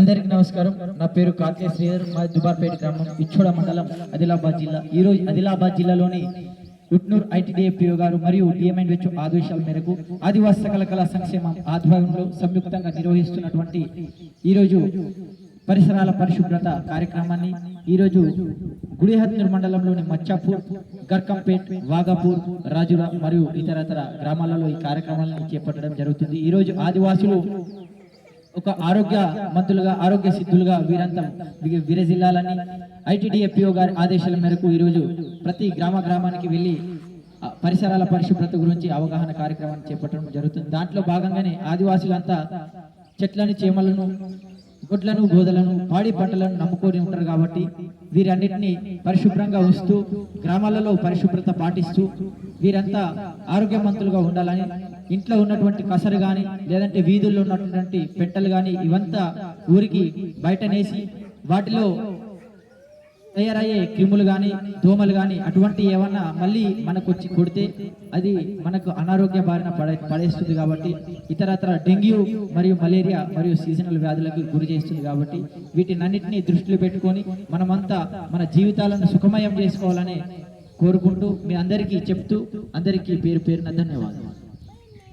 అందరికీ నమస్కారం. నా పేరు కార్తీయ శ్రీధర్ మా దుబార్పేట గ్రామం ఇచ్చోడ మండలం ఆదిలాబాద్ జిల్లా. ఈ రోజు ఆదిలాబాద్ జిల్లాలోని ఉట్నూర్ ఐటీడీఏపీఓ గారు మరియు డిఎంఎన్ ఆదేశాల మేరకు ఆదివాసీ సకల కళా సంక్షేమం ఆధ్వర్యంలో సంయుక్తంగా నిర్వహిస్తున్నటువంటి ఈ రోజు పరిసరాల పరిశుభ్రత కార్యక్రమాన్ని ఈ రోజు గుడిహత్నూర్ మండలంలోని మచ్చాపూర్ గర్కంపేట్ వాగాపూర్ రాజుల మరియు ఇతరతర గ్రామాలలో ఈ కార్యక్రమాలను చేపట్టడం జరుగుతుంది. ఈ రోజు ఆదివాసులు ఒక ఆరోగ్య మంత్రులుగా ఆరోగ్య సిద్ధులుగా వీరంతా విరజిల్లాలని ఐటీడీఎఫ్పిఓ గారి ఆదేశాల మేరకు ఈరోజు ప్రతి గ్రామ గ్రామానికి వెళ్ళి పరిసరాల పరిశుభ్రత గురించి అవగాహన కార్యక్రమాన్ని చేపట్టడం జరుగుతుంది. దాంట్లో భాగంగానే ఆదివాసులంతా చెట్లను చేమలను గొడ్లను గోదలను పాడి పంటలను నమ్ముకొని ఉంటారు కాబట్టి వీరన్నిటిని పరిశుభ్రంగా ఉంచుతూ గ్రామాలలో పరిశుభ్రత పాటిస్తూ వీరంతా ఆరోగ్యవంతులుగా ఉండాలని ఇంట్లో ఉన్నటువంటి కసరు కానీ లేదంటే వీధుల్లో ఉన్నటువంటి పెట్టెలు కానీ ఇవంతా ఊరికి బయటనేసి వాటిలో తయారయ్యే క్రిములు కానీ దోమలు కానీ అటువంటి ఏమన్నా మళ్ళీ మనకు వచ్చి కొడితే అది మనకు అనారోగ్య బారిన పడే పడేస్తుంది కాబట్టి ఇతరత్ర డెంగ్యూ మరియు మలేరియా మరియు సీజనల్ వ్యాధులకు గురి చేస్తుంది కాబట్టి వీటినన్నిటిని దృష్టిలో పెట్టుకొని మనమంతా మన జీవితాలను సుఖమయం చేసుకోవాలని కోరుకుంటూ మీ అందరికీ చెప్తూ అందరికీ పేరు పేరున ధన్యవాదాలు.